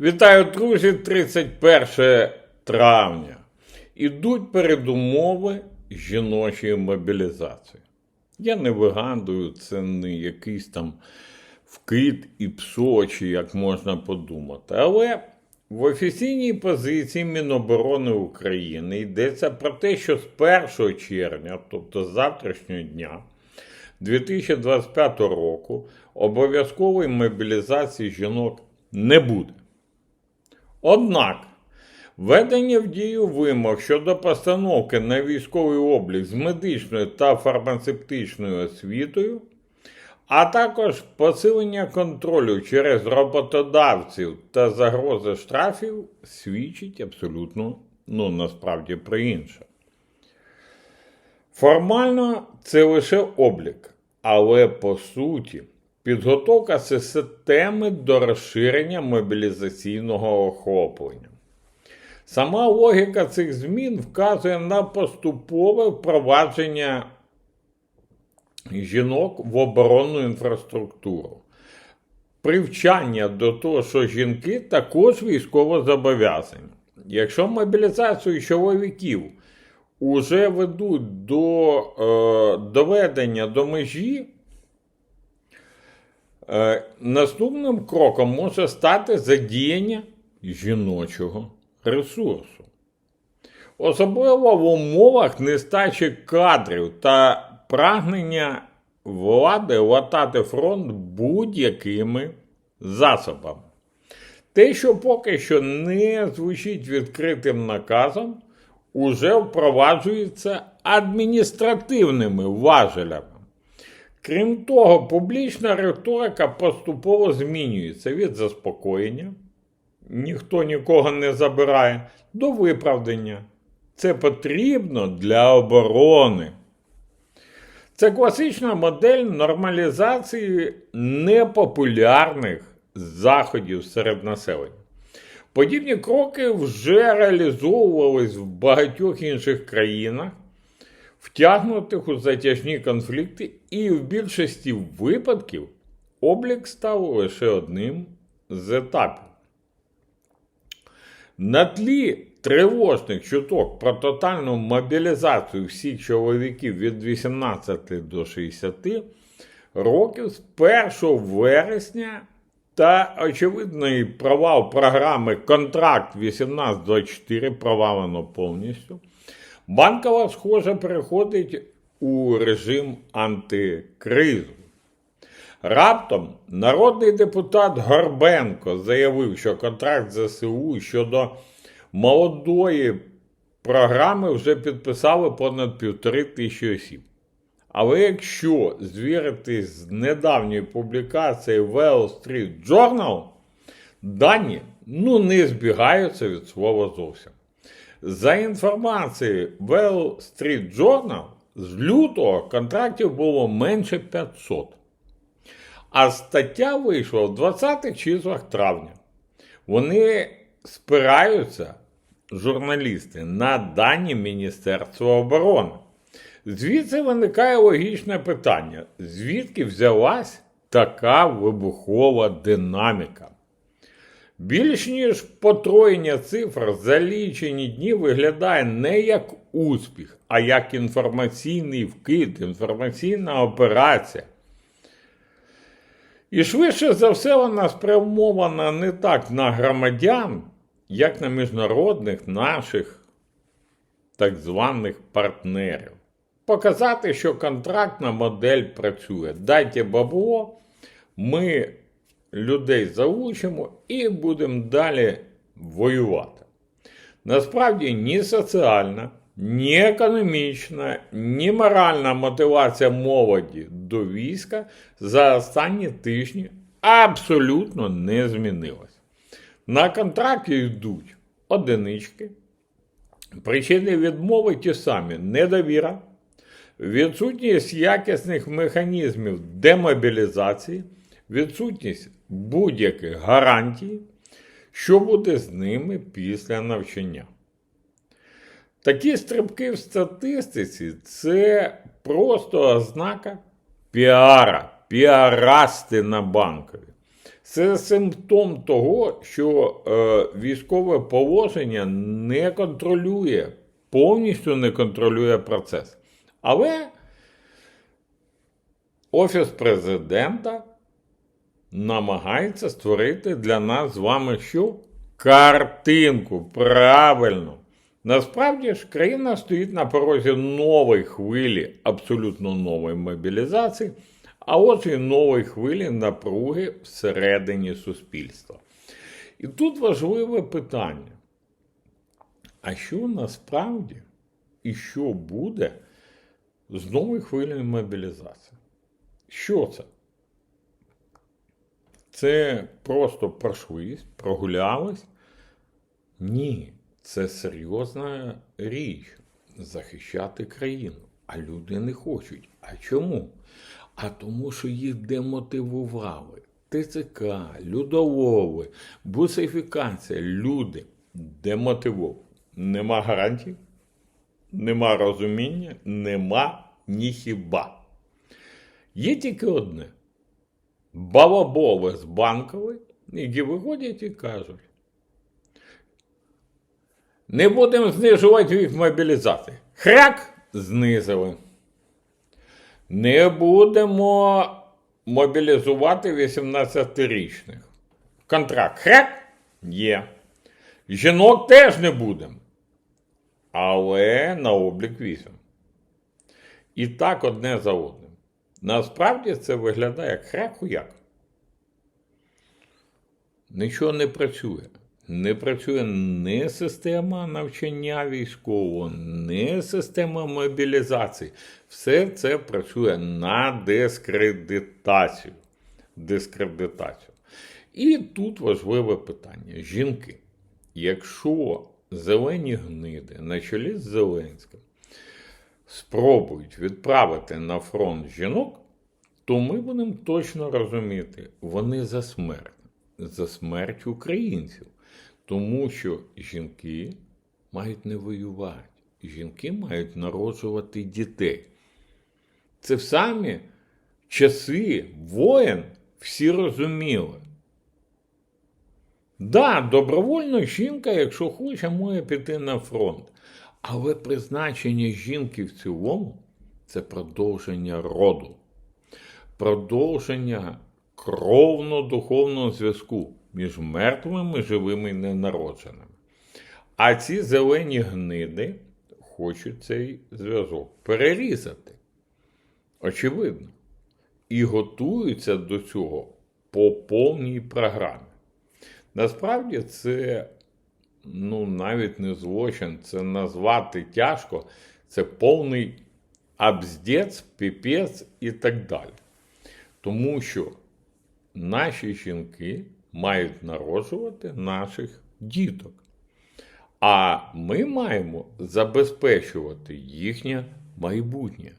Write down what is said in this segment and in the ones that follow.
Вітаю, друзі, 31 травня. Ідуть передумови жіночої мобілізації. Я не вигадую, це не якийсь там вкид і псочі, як можна подумати. Але в офіційній позиції Міноборони України йдеться про те, що з 1 червня, тобто з завтрашнього дня, 2025 року обов'язкової мобілізації жінок не буде. Однак введення в дію вимог щодо постановки на військовий облік з медичною та фармацевтичною освітою, а також посилення контролю через роботодавців та загрози штрафів свідчить абсолютно, ну насправді про інше. Формально це лише облік, але по суті підготовка системи до розширення мобілізаційного охоплення. Сама логіка цих змін вказує на поступове впровадження жінок в оборонну інфраструктуру. Привчання до того, що жінки також військово зобов'язані. Якщо мобілізацію чоловіків уже ведуть до е, доведення до межі, наступним кроком може стати задіяння жіночого ресурсу. Особливо в умовах нестачі кадрів та прагнення влади латати фронт будь-якими засобами. Те, що поки що не звучить відкритим наказом, уже впроваджується адміністративними важелями. Крім того, публічна риторика поступово змінюється від заспокоєння, ніхто нікого не забирає, до виправдання. Це потрібно для оборони. Це класична модель нормалізації непопулярних заходів серед населення. Подібні кроки вже реалізовувались в багатьох інших країнах, втягнутих у затяжні конфлікти, і в більшості випадків облік став лише одним з етапів. На тлі тривожних чуток про тотальну мобілізацію всіх чоловіків від 18 до 60 років з 1 вересня та очевидний провал програми Контракт 1824 провалено повністю. Банкова, схоже, переходить у режим антикризу. Раптом народний депутат Горбенко заявив, що контракт ЗСУ щодо молодої програми вже підписали понад півтори тисячі осіб. Але якщо звіритись з недавньої публікації Wall Street Journal, дані ну, не збігаються від слова зовсім. За інформацією Wall Street Journal, з лютого контрактів було менше 500. А стаття вийшла в 20-х числах травня. Вони спираються, журналісти, на дані Міністерства оборони. Звідси виникає логічне питання: звідки взялась така вибухова динаміка? Більш ніж потроєння цифр за лічені дні виглядає не як успіх, а як інформаційний вкид, інформаційна операція. І швидше за все вона спрямована не так на громадян, як на міжнародних наших так званих партнерів. Показати, що контрактна модель працює. Дайте бабло, ми людей залучимо і будемо далі воювати. Насправді ні соціальна, ні економічна, ні моральна мотивація молоді до війська за останні тижні абсолютно не змінилась. На контракті йдуть одинички. Причини відмови ті самі: недовіра, відсутність якісних механізмів демобілізації, відсутність будь-яких гарантій, що буде з ними після навчання. Такі стрибки в статистиці це просто ознака піара, піарасти на банкові. Це симптом того, що е, військове положення не контролює, повністю не контролює процес. Але Офіс президента намагається створити для нас з вами що? Картинку. Правильно. Насправді ж країна стоїть на порозі нової хвилі, абсолютно нової мобілізації, а і нової хвилі напруги всередині суспільства. І тут важливе питання: а що насправді і що буде з новою хвилею мобілізації? Що це? Це просто пройшлись, прогулялись? Ні, це серйозна річ захищати країну. А люди не хочуть. А чому? А тому, що їх демотивували. ТЦК, людолови, бусифікація, люди демотивовані. Нема гарантій, нема розуміння, нема ні хіба. Є тільки одне: балаболи з банкової, які виходять і кажуть. Не будемо знижувати вік мобілізації. Хряк знизили. Не будемо мобілізувати 18-річних. Контракт хряк є. Жінок теж не будемо. Але на облік візьмемо. І так одне за одним. Насправді це виглядає як хряк-хуяк. Нічого не працює. Не працює ні система навчання військового, ні система мобілізації. Все це працює на дискредитацію. Дискредитацію. І тут важливе питання: жінки. Якщо зелені гниди на чолі з Зеленським спробують відправити на фронт жінок, то ми будемо точно розуміти, вони за смерть, за смерть українців. Тому що жінки мають не воювати, жінки мають народжувати дітей. Це в самі часи воєн всі розуміли. Да, добровольно жінка, якщо хоче, може піти на фронт. Але призначення жінки в цілому це продовження роду, продовження кровно-духовного зв'язку між мертвими, живими і ненародженими. А ці зелені гниди хочуть цей зв'язок перерізати. Очевидно. І готуються до цього по повній програмі. Насправді це ну, навіть не злочин, це назвати тяжко, це повний абздець, піпець і так далі. Тому що наші жінки мають народжувати наших діток. А ми маємо забезпечувати їхнє майбутнє.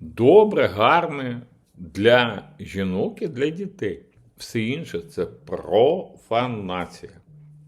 Добре, гарне для жінок і для дітей. Все інше це профанація.